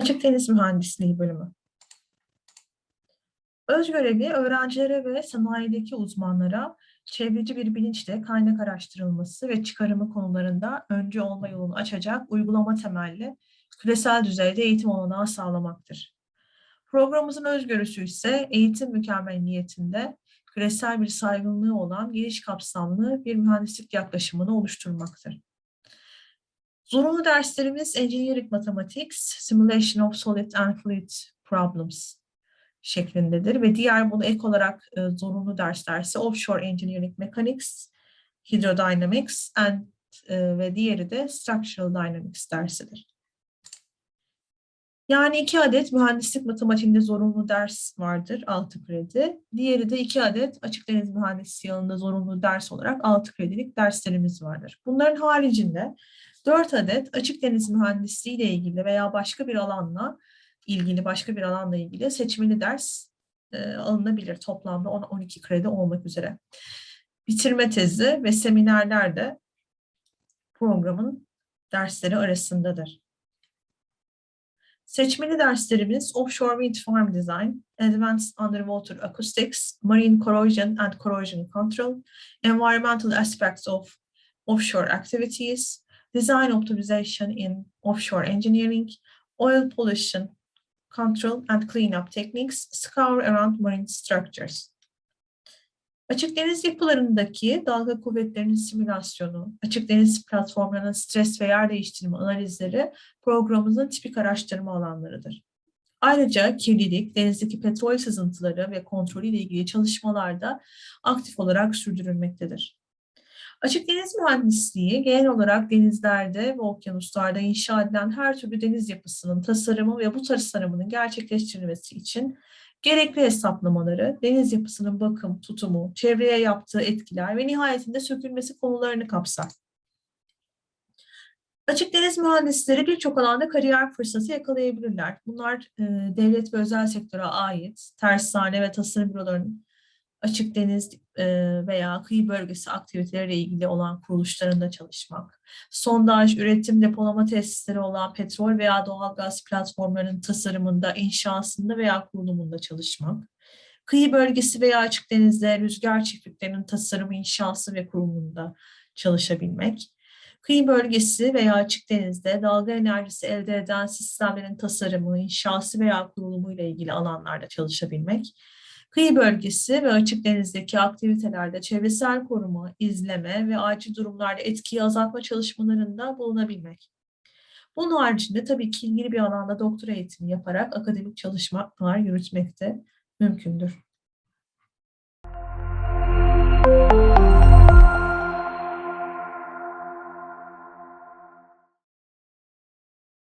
Açık Deniz Mühendisliği bölümü. Öz görevi öğrencilere ve sanayideki uzmanlara çevreci bir bilinçle kaynak araştırılması ve çıkarımı konularında öncü olma yolunu açacak uygulama temelli küresel düzeyde eğitim olanağı sağlamaktır. Programımızın özgörüsü ise eğitim mükemmelliyetinde küresel bir saygınlığı olan geniş kapsamlı bir mühendislik yaklaşımını oluşturmaktır. Zorunlu derslerimiz Engineering Mathematics, Simulation of Solid and Fluid Problems şeklindedir ve diğer bunu ek olarak e, zorunlu dersler ise Offshore Engineering Mechanics, Hydrodynamics and, e, ve diğeri de Structural Dynamics dersidir. Yani iki adet mühendislik matematiğinde zorunlu ders vardır, 6 kredi. Diğeri de iki adet açık deniz mühendisliği alanında zorunlu ders olarak 6 kredilik derslerimiz vardır. Bunların haricinde 4 adet açık deniz mühendisliği ile ilgili veya başka bir alanla ilgili başka bir alanla ilgili seçmeli ders e, alınabilir. Toplamda 10-12 kredi olmak üzere. Bitirme tezi ve seminerler de programın dersleri arasındadır. Seçmeli derslerimiz Offshore Wind Farm Design, Advanced Underwater Acoustics, Marine Corrosion and Corrosion Control, Environmental Aspects of Offshore Activities, Design Optimization in Offshore Engineering, Oil Pollution Control and Cleanup Techniques, Scour Around Marine Structures. Açık deniz yapılarındaki dalga kuvvetlerinin simülasyonu, açık deniz platformlarının stres ve yer değiştirme analizleri programımızın tipik araştırma alanlarıdır. Ayrıca kirlilik, denizdeki petrol sızıntıları ve kontrolü ile ilgili çalışmalarda aktif olarak sürdürülmektedir. Açık deniz mühendisliği genel olarak denizlerde ve okyanuslarda inşa edilen her türlü deniz yapısının tasarımı ve bu tasarımının gerçekleştirilmesi için gerekli hesaplamaları, deniz yapısının bakım, tutumu, çevreye yaptığı etkiler ve nihayetinde sökülmesi konularını kapsar. Açık deniz mühendisleri birçok alanda kariyer fırsatı yakalayabilirler. Bunlar e, devlet ve özel sektöre ait tersane ve tasarım bürolarının açık deniz e, veya kıyı bölgesi aktiviteleriyle ilgili olan kuruluşlarında çalışmak, sondaj, üretim, depolama tesisleri olan petrol veya doğalgaz platformlarının tasarımında, inşasında veya kurulumunda çalışmak, kıyı bölgesi veya açık denizde rüzgar çiftliklerinin tasarımı, inşası ve kurulumunda çalışabilmek, kıyı bölgesi veya açık denizde dalga enerjisi elde eden sistemlerin tasarımı, inşası veya kurulumu ile ilgili alanlarda çalışabilmek, kıyı bölgesi ve açık denizdeki aktivitelerde çevresel koruma, izleme ve acil durumlarda etkiyi azaltma çalışmalarında bulunabilmek. Bunun haricinde tabii ki ilgili bir alanda doktora eğitimi yaparak akademik çalışmalar yürütmek de mümkündür.